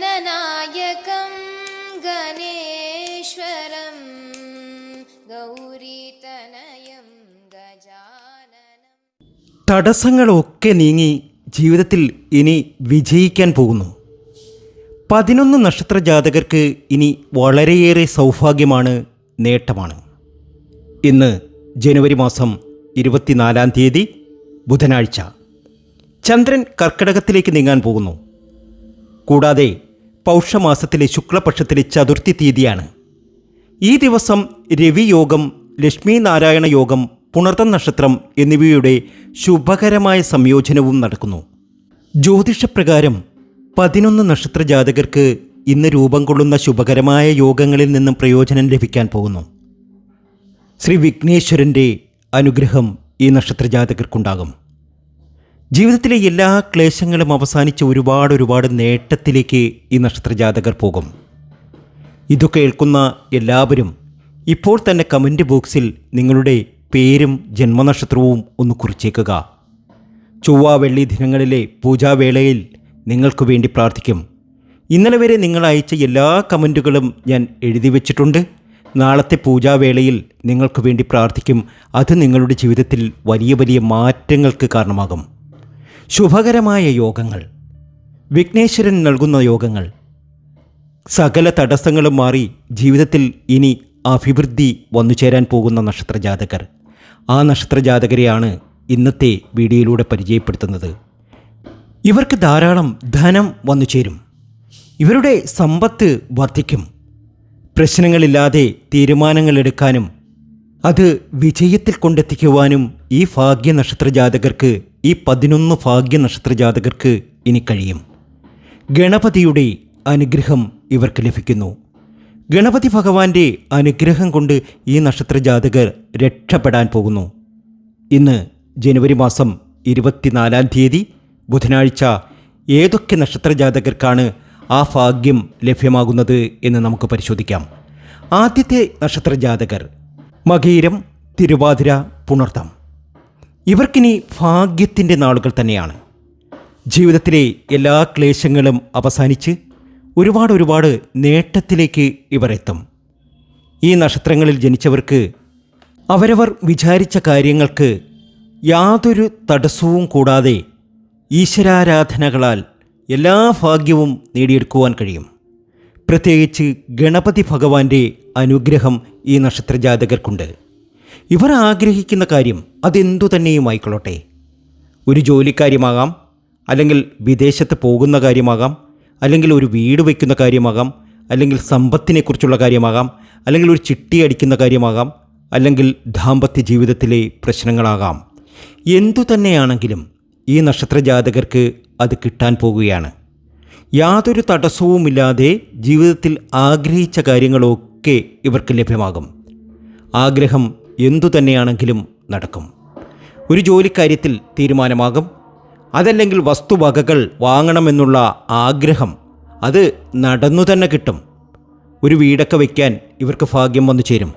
गणनायकं गणेश्वरं गौरीतनयं गजाननम् തടസ്സങ്ങളൊക്കെ നീങ്ങി ജീവിതത്തിൽ ഇനി വിജയിക്കാൻ പോകുന്നു പതിനൊന്ന് നക്ഷത്ര ജാതകർക്ക് ഇനി വളരെയേറെ സൗഭാഗ്യമാണ് നേട്ടമാണ് ഇന്ന് ജനുവരി മാസം ഇരുപത്തിനാലാം തീയതി ബുധനാഴ്ച ചന്ദ്രൻ കർക്കിടകത്തിലേക്ക് നീങ്ങാൻ പോകുന്നു കൂടാതെ പൗഷമാസത്തിലെ ശുക്ലപക്ഷത്തിലെ ചതുർത്ഥി തീയതിയാണ്. ഈ ദിവസം രവിയോഗം ലക്ഷ്മി നാരായണ യോഗം പുണർത്ത നക്ഷത്രം എന്നിവയുടെ ശുഭകരമായ സംയോജനവും നടക്കുന്നു. ജ്യോതിഷപ്രകാരം പതിനൊന്ന് നക്ഷത്ര ജാതകർക്ക് ഇന്ന് രൂപം കൊള്ളുന്ന ശുഭകരമായ യോഗങ്ങളിൽ നിന്നും പ്രയോജനം ലഭിക്കാൻ പോകുന്നു. ശ്രീ വിഘ്നേശ്വരന്റെ അനുഗ്രഹം ഈ നക്ഷത്ര ജാതകർക്കുണ്ടാകും ജീവിതത്തിലെ എല്ലാ ക്ലേശങ്ങളും അവസാനിച്ച് ഒരുപാട് ഒരുപാട് നേട്ടത്തിലേക്ക് ഈ നക്ഷത്രജാതകർ പോകും. ഇത് കേൾക്കുന്ന എല്ലാവരും ഇപ്പോൾ തന്നെ കമന്റ് ബോക്സിൽ നിങ്ങളുടെ പേരും ജന്മനക്ഷത്രവും ഒന്ന് കുറിച്ചേക്കുക. ചൊവ്വ വെള്ളി ദിനങ്ങളിലെ പൂജാവേളയിൽ നിങ്ങൾക്ക് വേണ്ടി പ്രാർത്ഥിക്കും. ഇന്നലെ വരെ നിങ്ങൾ അയച്ച എല്ലാ കമന്റുകളും ഞാൻ എഴുതി വച്ചിട്ടുണ്ട്. നാളത്തെ പൂജാവേളയിൽ നിങ്ങൾക്ക് വേണ്ടി പ്രാർത്ഥിക്കും. അത് നിങ്ങളുടെ ജീവിതത്തിൽ വലിയ വലിയ മാറ്റങ്ങൾക്ക് കാരണമാകും. ശുഭകരമായ യോഗങ്ങൾ. വിഘ്നേശ്വരൻ നൽകുന്ന യോഗങ്ങൾ. സകല തടസ്സങ്ങളും മാറി ജീവിതത്തിൽ ഇനി അഭിവൃദ്ധി വന്നു ചേരാൻ പോകുന്ന നക്ഷത്രജാതകർ. ആ നക്ഷത്രജാതകരെയാണ് ഇന്നത്തെ വീഡിയോയിലൂടെ പരിചയപ്പെടുത്തുന്നത്. ഇവർക്ക് ധാരാളം ധനം വന്നു ചേരും. ഇവരുടെ സമ്പത്ത് വർദ്ധിക്കും. പ്രശ്നങ്ങളില്ലാതെ തീരുമാനങ്ങൾ എടുക്കാനും അത് വിജയത്തിൽ കൊണ്ടെത്തിക്കുവാനും ഈ ഭാഗ്യ നക്ഷത്രജാതകർക്ക് ഈ പതിനൊന്ന് ഭാഗ്യ നക്ഷത്ര ജാതകർക്ക് ഇനി കഴിയും. ഗണപതിയുടെ അനുഗ്രഹം ഇവർക്ക് ലഭിക്കുന്നു. ഗണപതി ഭഗവാന്റെ അനുഗ്രഹം കൊണ്ട് ഈ നക്ഷത്ര ജാതകർ രക്ഷപ്പെടാൻ പോകുന്നു. ഇന്ന് ജനുവരി മാസം ഇരുപത്തിനാലാം തീയതി ബുധനാഴ്ച ഏതൊക്കെ നക്ഷത്ര ജാതകർക്കാണ് ആ ഭാഗ്യം ലഭ്യമാകുന്നത് എന്ന് നമുക്ക് പരിശോധിക്കാം. ആദ്യത്തെ നക്ഷത്ര ജാതകർ മകീരം തിരുവാതിര പുണർത്തം ഇവർക്കിനി ഭാഗ്യത്തിന്റെ നാളുകൾ തന്നെയാണ്. ജീവിതത്തിലെ എല്ലാ ക്ലേശങ്ങളും അവസാനിച്ച് ഒരുപാട് ഒരുപാട് നേട്ടത്തിലേക്ക് ഇവർ എത്തും. ഈ നക്ഷത്രങ്ങളിൽ ജനിച്ചവർക്ക് അവരവർ വിചാരിച്ച കാര്യങ്ങൾക്ക് യാതൊരു തടസ്സവും കൂടാതെ ഈശ്വരാരാധനകളാൽ എല്ലാ ഭാഗ്യവും നേടിയെടുക്കുവാൻ കഴിയും. പ്രത്യേകിച്ച് ഗണപതി ഭഗവാന്റെ അനുഗ്രഹം ഈ നക്ഷത്രജാതകർക്കുണ്ട്. ഇവർ ആഗ്രഹിക്കുന്ന കാര്യം അതെന്തു തന്നെയും ആയിക്കൊള്ളട്ടെ ഒരു ജോലിക്കാര്യമാകാം അല്ലെങ്കിൽ വിദേശത്ത് പോകുന്ന കാര്യമാകാം അല്ലെങ്കിൽ ഒരു വീട് വയ്ക്കുന്ന കാര്യമാകാം അല്ലെങ്കിൽ സമ്പത്തിനെക്കുറിച്ചുള്ള കാര്യമാകാം അല്ലെങ്കിൽ ഒരു ചിട്ടി അടിക്കുന്ന കാര്യമാകാം അല്ലെങ്കിൽ ദാമ്പത്യ ജീവിതത്തിലെ പ്രശ്നങ്ങളാകാം. എന്തു തന്നെയാണെങ്കിലും ഈ നക്ഷത്ര ജാതകർക്ക് അത് കിട്ടാൻ പോകുകയാണ്. യാതൊരു തടസ്സവുമില്ലാതെ ജീവിതത്തിൽ ആഗ്രഹിച്ച കാര്യങ്ങളൊക്കെ ഇവർക്ക് ലഭ്യമാകും. ആഗ്രഹം എന്തു തന്നെയാണെങ്കിലും നടക്കും. ഒരു ജോലിക്കാര്യത്തിൽ തീരുമാനമാകും. അതല്ലെങ്കിൽ വസ്തുവകകൾ വാങ്ങണമെന്നുള്ള ആഗ്രഹം അത് നടന്നു തന്നെ കിട്ടും. ഒരു വീടൊക്കെ വയ്ക്കാൻ ഇവർക്ക് ഭാഗ്യം വന്നു ചേരും.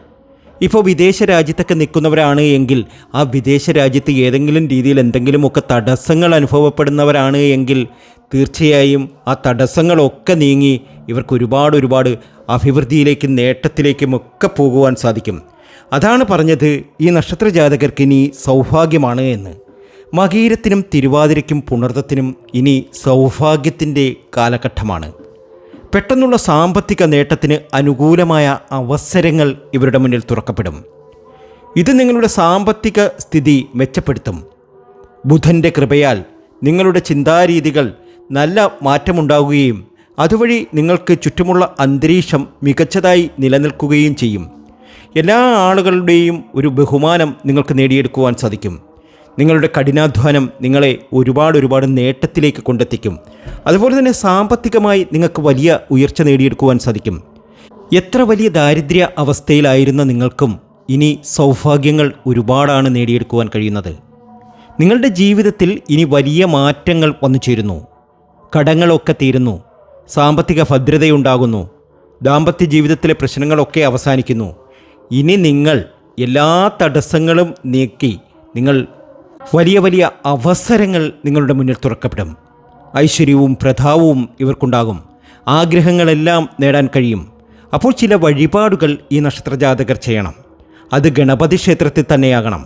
ഇപ്പോൾ വിദേശ രാജ്യത്തൊക്കെ നിൽക്കുന്നവരാണ് എങ്കിൽ ആ വിദേശ രാജ്യത്ത് ഏതെങ്കിലും രീതിയിൽ എന്തെങ്കിലുമൊക്കെ തടസ്സങ്ങൾ അനുഭവപ്പെടുന്നവരാണ് എങ്കിൽ തീർച്ചയായും ആ തടസ്സങ്ങളൊക്കെ നീങ്ങി ഇവർക്ക് ഒരുപാട് ഒരുപാട് അഭിവൃദ്ധിയിലേക്കും നേട്ടത്തിലേക്കും ഒക്കെ പോകുവാൻ സാധിക്കും. അതാണ് പറഞ്ഞത് ഈ നക്ഷത്ര ജാതകർക്ക് ഇനി സൗഭാഗ്യമാണ് എന്ന്. മകീരത്തിനും തിരുവാതിരയ്ക്കും പുണർത്തത്തിനും ഇനി സൗഭാഗ്യത്തിന്റെ കാലഘട്ടമാണ്. പെട്ടെന്നുള്ള സാമ്പത്തിക നേട്ടത്തിന് അനുകൂലമായ അവസരങ്ങൾ ഇവരുടെ മുന്നിൽ തുറക്കപ്പെടും. ഇത് നിങ്ങളുടെ സാമ്പത്തിക സ്ഥിതി മെച്ചപ്പെടുത്തും. ബുധന്റെ കൃപയാൽ നിങ്ങളുടെ ചിന്താരീതികൾ നല്ല മാറ്റമുണ്ടാകുകയും അതുവഴി നിങ്ങൾക്ക് ചുറ്റുമുള്ള അന്തരീക്ഷം മികച്ചതായി നിലനിൽക്കുകയും ചെയ്യും. എല്ലാ ആളുകളുടെയും ഒരു ബഹുമാനം നിങ്ങൾക്ക് നേടിയെടുക്കുവാൻ സാധിക്കും. നിങ്ങളുടെ കഠിനാധ്വാനം നിങ്ങളെ ഒരുപാട് ഒരുപാട് നേട്ടത്തിലേക്ക് കൊണ്ടെത്തിക്കും. അതുപോലെ തന്നെ സാമ്പത്തികമായി നിങ്ങൾക്ക് വലിയ ഉയർച്ച നേടിയെടുക്കുവാൻ സാധിക്കും. എത്ര വലിയ ദാരിദ്ര്യ അവസ്ഥയിലായിരുന്ന നിങ്ങൾക്കും ഇനി സൗഭാഗ്യങ്ങൾ ഒരുപാടാണ് നേടിയെടുക്കുവാൻ കഴിയുന്നത്. നിങ്ങളുടെ ജീവിതത്തിൽ ഇനി വലിയ മാറ്റങ്ങൾ വന്നു ചേരുന്നു. കടങ്ങളൊക്കെ തീരുന്നു. സാമ്പത്തിക ഭദ്രതയുണ്ടാകുന്നു. ദാമ്പത്യ ജീവിതത്തിലെ പ്രശ്നങ്ങളൊക്കെ അവസാനിക്കുന്നു. ഇനി നിങ്ങൾ എല്ലാ തടസ്സങ്ങളും നീക്കി നിങ്ങൾ വലിയ വലിയ അവസരങ്ങൾ നിങ്ങളുടെ മുന്നിൽ തുറക്കപ്പെടും. ഐശ്വര്യവും പ്രതാവും ഇവർക്കുണ്ടാകും. ആഗ്രഹങ്ങളെല്ലാം നേടാൻ കഴിയും. അപ്പോൾ ചില വഴിപാടുകൾ ഈ നക്ഷത്രജാതകർ ചെയ്യണം. അത് ഗണപതി ക്ഷേത്രത്തിൽ തന്നെയാകണം.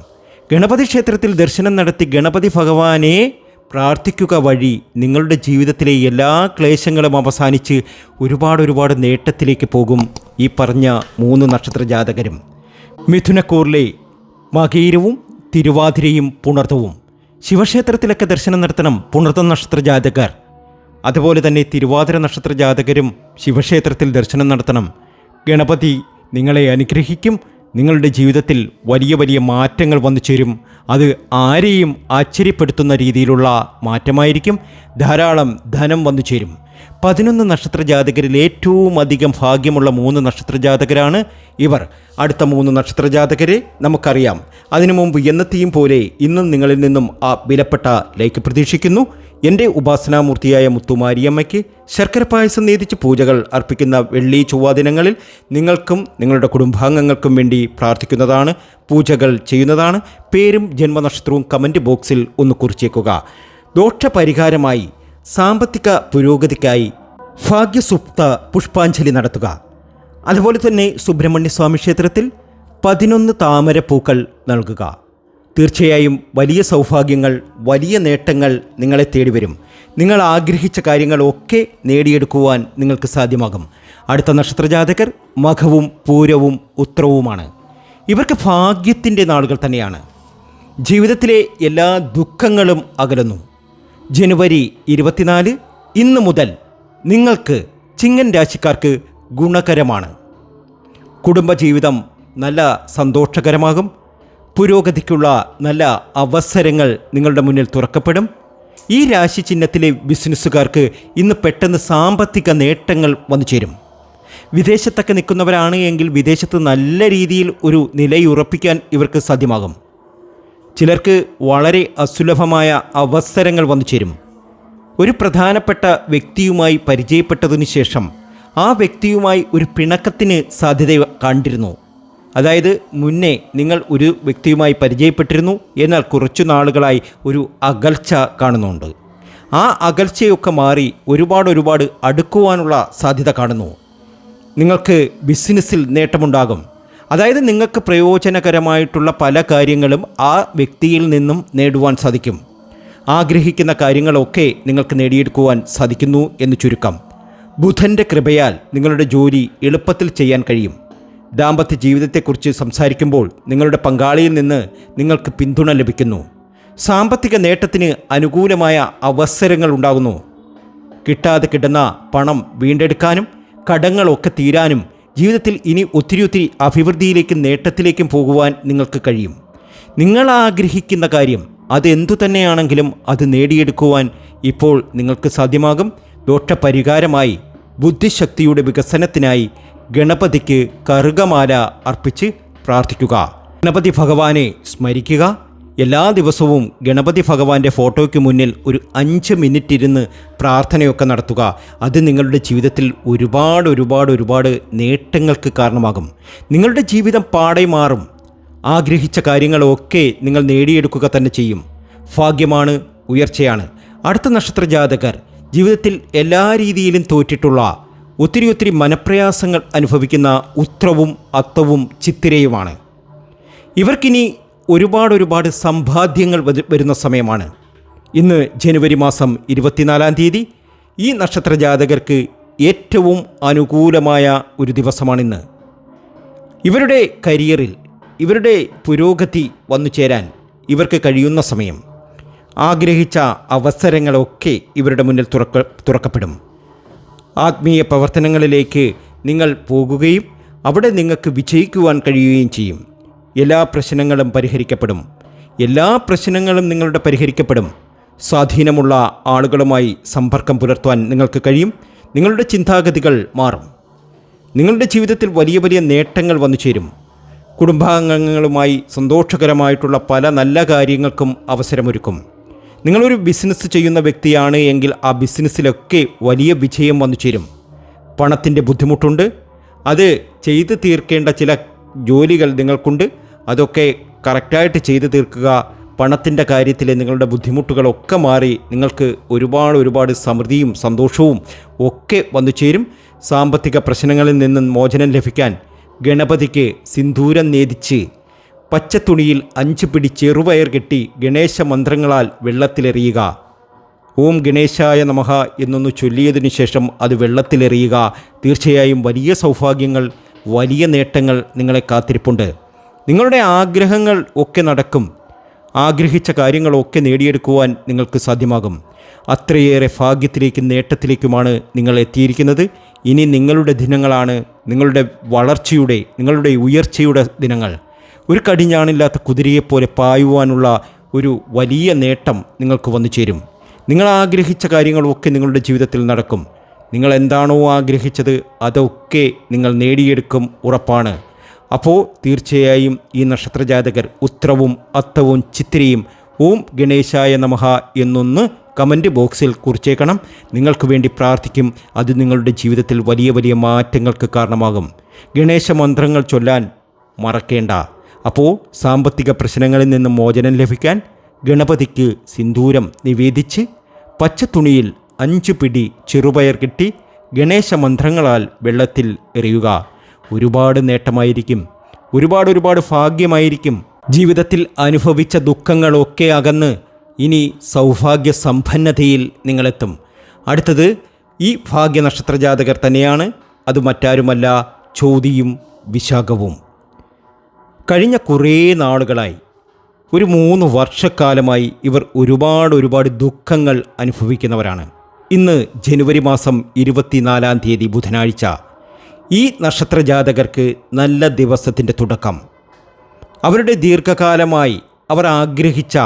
ഗണപതി ക്ഷേത്രത്തിൽ ദർശനം നടത്തി ഗണപതി ഭഗവാനെ പ്രാർത്ഥിക്കുക വഴി നിങ്ങളുടെ ജീവിതത്തിലെ എല്ലാ ക്ലേശങ്ങളും അവസാനിച്ച് ഒരുപാട് ഒരുപാട് നേട്ടത്തിലേക്ക് പോകും. ഈ പറഞ്ഞ മൂന്ന് നക്ഷത്ര ജാതകരും മിഥുനക്കൂറിലെ മകീരവും തിരുവാതിരയും പുണർത്തവും ശിവക്ഷേത്രത്തിലൊക്കെ ദർശനം നടത്തണം പുണർത്ത നക്ഷത്ര ജാതകർ അതുപോലെ തന്നെ തിരുവാതിര നക്ഷത്ര ജാതകരും ശിവക്ഷേത്രത്തിൽ ദർശനം നടത്തണം. ഗണപതി നിങ്ങളെ അനുഗ്രഹിക്കും. നിങ്ങളുടെ ജീവിതത്തിൽ വലിയ വലിയ മാറ്റങ്ങൾ വന്നു ചേരും. അത് ആരെയും ആശ്ചര്യപ്പെടുത്തുന്ന രീതിയിലുള്ള മാറ്റമായിരിക്കും. ധാരാളം ധനം വന്നു ചേരും. പതിനൊന്ന് നക്ഷത്ര ജാതകരിൽ ഏറ്റവും അധികം ഭാഗ്യമുള്ള മൂന്ന് നക്ഷത്ര ജാതകരാണ് ഇവർ. അടുത്ത മൂന്ന് നക്ഷത്ര ജാതകരെ നമുക്കറിയാം. അതിനു മുമ്പ് എന്നത്തെയും പോലെ ഇന്നും നിങ്ങളിൽ നിന്നും ആ വിലപ്പെട്ട ലൈക്ക് പ്രതീക്ഷിക്കുന്നു. എന്റെ ഉപാസനാമൂർത്തിയായ മുത്തുമാരിയമ്മയ്ക്ക് ശർക്കര പായസം നീതിച്ച് പൂജകൾ അർപ്പിക്കുന്ന വെള്ളി ചൊവ്വ ദിനങ്ങളിൽ നിങ്ങൾക്കും നിങ്ങളുടെ കുടുംബാംഗങ്ങൾക്കും വേണ്ടി പ്രാർത്ഥിക്കുന്നതാണ് പൂജകൾ ചെയ്യുന്നതാണ്. പേരും ജന്മനക്ഷത്രവും കമന്റ് ബോക്സിൽ ഒന്ന് കുറിച്ചേക്കുക. ദോഷപരിഹാരമായി സാമ്പത്തിക പുരോഗതിക്കായി ഭാഗ്യസുപ്ത പുഷ്പാഞ്ജലി നടത്തുക. അതുപോലെ തന്നെ സുബ്രഹ്മണ്യസ്വാമി ക്ഷേത്രത്തിൽ പതിനൊന്ന് താമരപ്പൂക്കൾ നൽകുക. തീർച്ചയായും വലിയ സൗഭാഗ്യങ്ങൾ വലിയ നേട്ടങ്ങൾ നിങ്ങളെ തേടി വരും നിങ്ങൾ ആഗ്രഹിച്ച കാര്യങ്ങളൊക്കെ നേടിയെടുക്കുവാൻ നിങ്ങൾക്ക് സാധ്യമാകും. അടുത്ത നക്ഷത്രജാതകർ മഖവും പൂരവും ഉത്രവുമാണ്. ഇവർക്ക് ഭാഗ്യത്തിന്റെ നാളുകൾ തന്നെയാണ്. ജീവിതത്തിലെ എല്ലാ ദുഃഖങ്ങളും അകലുന്നു. ജനുവരി ഇരുപത്തിനാല് ഇന്ന് മുതൽ നിങ്ങൾക്ക് ചിങ്ങൻ രാശിക്കാർക്ക് ഗുണകരമാണ്. കുടുംബജീവിതം നല്ല സന്തോഷകരമാകും. പുരോഗതിക്കുള്ള നല്ല അവസരങ്ങൾ നിങ്ങളുടെ മുന്നിൽ തുറക്കപ്പെടും. ഈ രാശി ചിഹ്നത്തിലെ ബിസിനസ്സുകാർക്ക് ഇന്ന് പെട്ടെന്ന് സാമ്പത്തിക നേട്ടങ്ങൾ വന്നു ചേരും. വിദേശത്തൊക്കെ നിൽക്കുന്നവരാണ് എങ്കിൽ വിദേശത്ത് നല്ല രീതിയിൽ ഒരു നിലയുറപ്പിക്കാൻ ഇവർക്ക് സാധ്യമാകും. ചിലർക്ക് വളരെ അസുലഭമായ അവസരങ്ങൾ വന്നു ചേരും. ഒരു പ്രധാനപ്പെട്ട വ്യക്തിയുമായി പരിചയപ്പെട്ടതിനു ശേഷം ആ വ്യക്തിയുമായി ഒരു പിണക്കത്തിന് സാധ്യത കണ്ടിരുന്നു. അതായത് മുന്നേ നിങ്ങൾ ഒരു വ്യക്തിയുമായി പരിചയപ്പെട്ടിരുന്നു എന്നാൽ കുറച്ചു നാളുകളായി ഒരു അകൽച്ച കാണുന്നുണ്ട്. ആ അകൽച്ചയൊക്കെ മാറി ഒരുപാട് ഒരുപാട് അടുക്കുവാനുള്ള സാധ്യത കാണുന്നു. നിങ്ങൾക്ക് ബിസിനസ്സിൽ നേട്ടമുണ്ടാകും. അതായത് നിങ്ങൾക്ക് പ്രയോജനകരമായിട്ടുള്ള പല കാര്യങ്ങളും ആ വ്യക്തിയിൽ നിന്നും നേടുവാൻ സാധിക്കും. ആഗ്രഹിക്കുന്ന കാര്യങ്ങളൊക്കെ നിങ്ങൾക്ക് നേടിയെടുക്കുവാൻ സാധിക്കുന്നു എന്ന് ചുരുക്കം. ബുധന്റെ കൃപയാൽ നിങ്ങളുടെ ജോലി എളുപ്പത്തിൽ ചെയ്യാൻ കഴിയും. ദാമ്പത്യ ജീവിതത്തെക്കുറിച്ച് സംസാരിക്കുമ്പോൾ നിങ്ങളുടെ പങ്കാളിയിൽ നിന്ന് നിങ്ങൾക്ക് പിന്തുണ ലഭിക്കുന്നു. സാമ്പത്തിക നേട്ടത്തിന് അനുകൂലമായ അവസരങ്ങൾ ഉണ്ടാകുന്നു. കിട്ടാതെ കിട്ടുന്ന പണം വീണ്ടെടുക്കാനും കടങ്ങളൊക്കെ തീരാനും ജീവിതത്തിൽ ഇനി ഒത്തിരി ഒത്തിരി അഭിവൃദ്ധിയിലേക്കും നേട്ടത്തിലേക്കും പോകുവാൻ നിങ്ങൾക്ക് കഴിയും. നിങ്ങൾ ആഗ്രഹിക്കുന്ന കാര്യം അതെന്തു തന്നെയാണെങ്കിലും അത് നേടിയെടുക്കുവാൻ ഇപ്പോൾ നിങ്ങൾക്ക് സാധ്യമാകും. ദോഷപരിഹാരമായി ബുദ്ധിശക്തിയുടെ വികസനത്തിനായി ഗണപതിക്ക് കറുകമാല അർപ്പിച്ച് പ്രാർത്ഥിക്കുക. ഗണപതി ഭഗവാനെ സ്മരിക്കുക. എല്ലാ ദിവസവും ഗണപതി ഭഗവാന്റെ ഫോട്ടോയ്ക്ക് മുന്നിൽ ഒരു അഞ്ച് മിനിറ്റ് ഇരുന്ന് പ്രാർത്ഥനയൊക്കെ നടത്തുക. അത് നിങ്ങളുടെ ജീവിതത്തിൽ ഒരുപാട് ഒരുപാട് ഒരുപാട് നേട്ടങ്ങൾക്ക് കാരണമാകും. നിങ്ങളുടെ ജീവിതം പാടെ മാറും. ആഗ്രഹിച്ച കാര്യങ്ങളൊക്കെ നിങ്ങൾ നേടിയെടുക്കുക തന്നെ ചെയ്യും. ഭാഗ്യമാണ് ഉയർച്ചയാണ്. അടുത്ത നക്ഷത്ര ജാതകർ ജീവിതത്തിൽ എല്ലാ രീതിയിലും തോറ്റിട്ടുള്ള ഒത്തിരി ഒത്തിരി മനപ്രയാസങ്ങൾ അനുഭവിക്കുന്ന ഉത്രവും അത്തവും ചിത്തിരയുമാണ്. ഇവർക്കിനി ഒരുപാട് ഒരുപാട് സമ്പാദ്യങ്ങൾ വരുന്ന സമയമാണ്. ഇന്ന് ജനുവരി മാസം ഇരുപത്തിനാലാം തീയതി ഈ നക്ഷത്ര ജാതകർക്ക് ഏറ്റവും അനുകൂലമായ ഒരു ദിവസമാണിന്ന്. ഇവരുടെ കരിയറിൽ ഇവരുടെ പുരോഗതി വന്നു ചേരാൻ ഇവർക്ക് കഴിയുന്ന സമയം. ആഗ്രഹിച്ച അവസരങ്ങളൊക്കെ ഇവരുടെ മുന്നിൽ തുറക്ക തുറക്കപ്പെടും. ആത്മീയ പ്രവർത്തനങ്ങളിലേക്ക് നിങ്ങൾ പോകുകയും അവിടെ നിങ്ങൾക്ക് വിജയിക്കുവാൻ കഴിയുകയും ചെയ്യും. എല്ലാ പ്രശ്നങ്ങളും പരിഹരിക്കപ്പെടും. എല്ലാ പ്രശ്നങ്ങളും നിങ്ങളുടെ പരിഹരിക്കപ്പെടും. സ്വാധീനമുള്ള ആളുകളുമായി സമ്പർക്കം പുലർത്തുവാൻ നിങ്ങൾക്ക് കഴിയും. നിങ്ങളുടെ ചിന്താഗതികൾ മാറും. നിങ്ങളുടെ ജീവിതത്തിൽ വലിയ വലിയ നേട്ടങ്ങൾ വന്നു ചേരും. കുടുംബാംഗങ്ങളുമായി സന്തോഷകരമായിട്ടുള്ള പല നല്ല കാര്യങ്ങൾക്കും അവസരമൊരുക്കും. നിങ്ങളൊരു ബിസിനസ് ചെയ്യുന്ന വ്യക്തിയാണ് എങ്കിൽ ആ ബിസിനസ്സിലൊക്കെ വലിയ വിജയം വന്നു ചേരും. പണത്തിന്റെ ബുദ്ധിമുട്ടുണ്ട്. അത് ചെയ്തു തീർക്കേണ്ട ചില ജോലികൾ നിങ്ങൾക്കുണ്ട്. അതൊക്കെ കറക്റ്റായിട്ട് ചെയ്തു തീർക്കുക. പണത്തിന്റെ കാര്യത്തിൽ നിങ്ങളുടെ ബുദ്ധിമുട്ടുകളൊക്കെ മാറി നിങ്ങൾക്ക് ഒരുപാട് ഒരുപാട് സമൃദ്ധിയും സന്തോഷവും ഒക്കെ വന്നു ചേരും. സാമ്പത്തിക പ്രശ്നങ്ങളിൽ നിന്നും മോചനം ലഭിക്കാൻ ഗണപതിക്ക് സിന്ദൂരം നേദിച്ച് പച്ചത്തുണിയിൽ അഞ്ച് പിടി ചെറുപയർ കെട്ടി ഗണേശ മന്ത്രങ്ങളാൽ വെള്ളത്തിലെറിയുക. ഓം ഗണേശായ നമഹ എന്നൊന്ന് ചൊല്ലിയതിനു ശേഷം അത് വെള്ളത്തിലെറിയുക. തീർച്ചയായും വലിയ സൗഭാഗ്യങ്ങൾ വലിയ നേട്ടങ്ങൾ നിങ്ങളെ കാത്തിരിപ്പുണ്ട്. നിങ്ങളുടെ ആഗ്രഹങ്ങൾ ഒക്കെ നടക്കും. ആഗ്രഹിച്ച കാര്യങ്ങളൊക്കെ നേടിയെടുക്കുവാൻ നിങ്ങൾക്ക് സാധ്യമാകും. അത്രയേറെ ഭാഗ്യത്തിലേക്കും നേട്ടത്തിലേക്കുമാണ് നിങ്ങൾ എത്തിയിരിക്കുന്നത്. ഇനി നിങ്ങളുടെ ദിനങ്ങളാണ് നിങ്ങളുടെ വളർച്ചയുടെ നിങ്ങളുടെ ഉയർച്ചയുടെ ദിനങ്ങൾ. ഒരു കടിഞ്ഞാണില്ലാത്ത കുതിരയെപ്പോലെ പായുവാനുള്ള ഒരു വലിയ നേട്ടം നിങ്ങൾക്ക് വന്നു ചേരും. നിങ്ങൾ ആഗ്രഹിച്ച കാര്യങ്ങളൊക്കെ നിങ്ങളുടെ ജീവിതത്തിൽ നടക്കും. നിങ്ങൾ എന്താണോ ആഗ്രഹിച്ചത് അതൊക്കെ നിങ്ങൾ നേടിയെടുക്കും ഉറപ്പാണ്. അപ്പോൾ തീർച്ചയായും ഈ നക്ഷത്രജാതകർ ഉത്രവും അത്തവും ചിത്രയും ഓം ഗണേശായ നമഹ എന്നൊന്ന് കമന്റ് ബോക്സിൽ കുറിച്ചേക്കണം. നിങ്ങൾക്ക് വേണ്ടി പ്രാർത്ഥിക്കും. അത് നിങ്ങളുടെ ജീവിതത്തിൽ വലിയ വലിയ മാറ്റങ്ങൾക്ക് കാരണമാകും. ഗണേശ മന്ത്രങ്ങൾ ചൊല്ലാൻ മറക്കേണ്ട. അപ്പോൾ സാമ്പത്തിക പ്രശ്നങ്ങളിൽ നിന്ന് മോചനം ലഭിക്കാൻ ഗണപതിക്ക് സിന്ദൂരം നിവേദിച്ച് പച്ച തുണിയിൽ അഞ്ചു പിടി ചെറുപയർ കിട്ടി ഗണേശ മന്ത്രങ്ങളാൽ വെള്ളത്തിൽ എറിയുക. ഒരുപാട് നേട്ടമായിരിക്കും. ഒരുപാട് ഒരുപാട് ഭാഗ്യമായിരിക്കും. ജീവിതത്തിൽ അനുഭവിച്ച ദുഃഖങ്ങളൊക്കെ അകന്ന് ഇനി സൗഭാഗ്യ സമ്പന്നതയിൽ നിങ്ങളെത്തും. അടുത്തത് ഈ ഭാഗ്യ നക്ഷത്രജാതകർ തന്നെയാണ് അത് മറ്റാരുമല്ല ചോതിയും വിശാഖവും. കഴിഞ്ഞ കുറേ നാളുകളായി ഒരു മൂന്ന് വർഷക്കാലമായി ഇവർ ഒരുപാട് ഒരുപാട് ദുഃഖങ്ങൾ അനുഭവിക്കുന്നവരാണ്. ഇന്ന് ജനുവരി മാസം ഇരുപത്തിനാലാം തീയതി ബുധനാഴ്ച ഈ നക്ഷത്ര ജാതകർക്ക് നല്ല ദിവസത്തിന്റെ തുടക്കം. അവരുടെ ദീർഘകാലമായി അവർ ആഗ്രഹിച്ച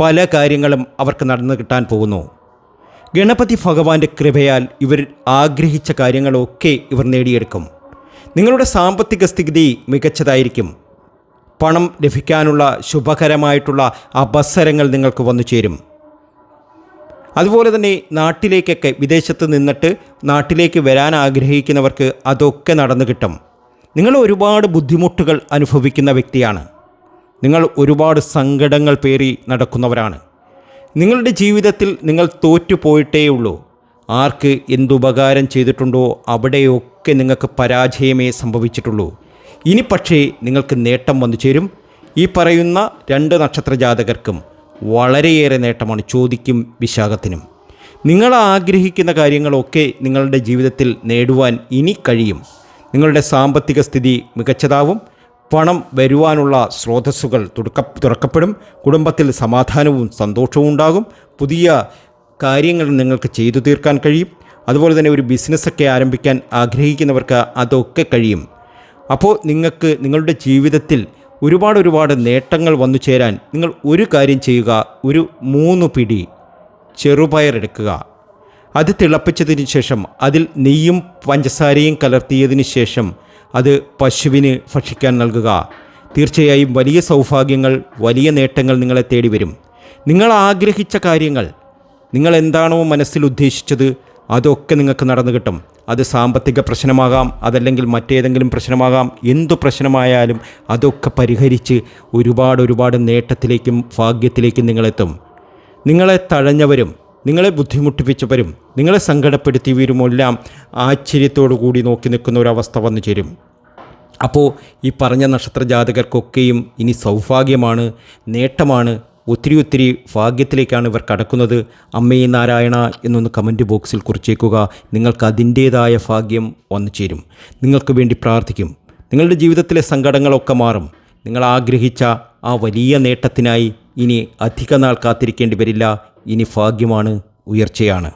പല കാര്യങ്ങളും അവർക്ക് നടന്നു കിട്ടാൻ പോകുന്നു. ഗണപതി ഭഗവാന്റെ കൃപയാൽ ഇവർ ആഗ്രഹിച്ച കാര്യങ്ങളൊക്കെ ഇവർ നേടിയെടുക്കും. നിങ്ങളുടെ സാമ്പത്തിക സ്ഥിതി മികച്ചതായിരിക്കും. പണം ലഭിക്കാനുള്ള ശുഭകരമായിട്ടുള്ള അവസരങ്ങൾ നിങ്ങൾക്ക് വന്നു ചേരും അതുപോലെ തന്നെ നാട്ടിലേക്കൊക്കെ വിദേശത്ത് നിന്നിട്ട് നാട്ടിലേക്ക് വരാൻ ആഗ്രഹിക്കുന്നവർക്ക് അതൊക്കെ നടന്നു കിട്ടും. നിങ്ങൾ ഒരുപാട് ബുദ്ധിമുട്ടുകൾ അനുഭവിക്കുന്ന വ്യക്തിയാണ്. നിങ്ങൾ ഒരുപാട് സങ്കടങ്ങൾ പേറി നടക്കുന്നവരാണ്. നിങ്ങളുടെ ജീവിതത്തിൽ നിങ്ങൾ തോറ്റുപോയിട്ടേ ഉള്ളൂ. ആർക്ക് എന്തുപകാരം ചെയ്തിട്ടുണ്ടോ അവിടെയൊക്കെ നിങ്ങൾക്ക് പരാജയമേ സംഭവിച്ചിട്ടുള്ളൂ. ഇനി പക്ഷേ നിങ്ങൾക്ക് നേട്ടം വന്നു ചേരും. ഈ പറയുന്ന രണ്ട് നക്ഷത്ര ജാതകർക്കും വളരെയേറെ നേട്ടമാണ് ചോദിക്കും വിശാഖത്തിനും. നിങ്ങൾ ആഗ്രഹിക്കുന്ന കാര്യങ്ങളൊക്കെ നിങ്ങളുടെ ജീവിതത്തിൽ നേടുവാൻ ഇനി കഴിയും. നിങ്ങളുടെ സാമ്പത്തിക സ്ഥിതി മികച്ചതാവും. പണം വരുവാനുള്ള സ്രോതസ്സുകൾ തുറക്ക തുറക്കപ്പെടും. കുടുംബത്തിൽ സമാധാനവും സന്തോഷവും ഉണ്ടാകും. പുതിയ കാര്യങ്ങൾ നിങ്ങൾക്ക് ചെയ്തു തീർക്കാൻ കഴിയും. അതുപോലെ തന്നെ ഒരു ബിസിനസ്സൊക്കെ ആരംഭിക്കാൻ ആഗ്രഹിക്കുന്നവർക്ക് അതൊക്കെ കഴിയും. അപ്പോൾ നിങ്ങൾക്ക് നിങ്ങളുടെ ജീവിതത്തിൽ ഒരുപാട് ഒരുപാട് നേട്ടങ്ങൾ വന്നു ചേരാൻ നിങ്ങൾ ഒരു കാര്യം ചെയ്യുക ഒരു മൂന്ന് പിടി ചെറുപയർ എടുക്കുക. അത് തിളപ്പിച്ചതിന് ശേഷം അതിൽ നെയ്യും പഞ്ചസാരയും കലർത്തിയതിന് ശേഷം അത് പശുവിന് ഭക്ഷിക്കാൻ നൽകുക. തീർച്ചയായും വലിയ സൗഭാഗ്യങ്ങൾ വലിയ നേട്ടങ്ങൾ നിങ്ങളെ തേടി വരും നിങ്ങൾ ആഗ്രഹിച്ച കാര്യങ്ങൾ നിങ്ങൾ എന്താണോ മനസ്സിൽ ഉദ്ദേശിച്ചത് അതൊക്കെ നിങ്ങൾക്ക് നടന്നു കിട്ടും. അത് സാമ്പത്തിക പ്രശ്നമാകാം അതല്ലെങ്കിൽ മറ്റേതെങ്കിലും പ്രശ്നമാകാം. എന്തു പ്രശ്നമായാലും അതൊക്കെ പരിഹരിച്ച് ഒരുപാട് ഒരുപാട് നേട്ടത്തിലേക്കും ഭാഗ്യത്തിലേക്കും നിങ്ങളെത്തും. നിങ്ങളെ തഴഞ്ഞവരും നിങ്ങളെ ബുദ്ധിമുട്ടിപ്പിച്ചവരും നിങ്ങളെ സങ്കടപ്പെടുത്തിയവരുമെല്ലാം ആശ്ചര്യത്തോടു കൂടി നോക്കി നിൽക്കുന്ന ഒരവസ്ഥ വന്നു ചേരും. അപ്പോൾ ഈ പറഞ്ഞ നക്ഷത്ര ജാതകർക്കൊക്കെയും ഇനി സൗഭാഗ്യമാണ് നേട്ടമാണ് ഒത്തിരി ഒത്തിരി ഭാഗ്യത്തിലേക്കാണ് ഇവർ കടക്കുന്നത്. അമ്മയെ നാരായണ എന്നൊന്ന് കമന്റ് ബോക്സിൽ കുറിച്ചേക്കുക. നിങ്ങൾക്ക് അതിന്റേതായ ഭാഗ്യം വന്നു ചേരും. നിങ്ങൾക്ക് വേണ്ടി പ്രാർത്ഥിക്കും. നിങ്ങളുടെ ജീവിതത്തിലെ സങ്കടങ്ങളൊക്കെ മാറും. നിങ്ങൾ ആഗ്രഹിച്ച ആ വലിയ നേട്ടത്തിനായി ഇനി അധിക നാൾ കാത്തിരിക്കേണ്ടി വരില്ല. ഇനി ഭാഗ്യമാണ് ഉയർച്ചയാണ്.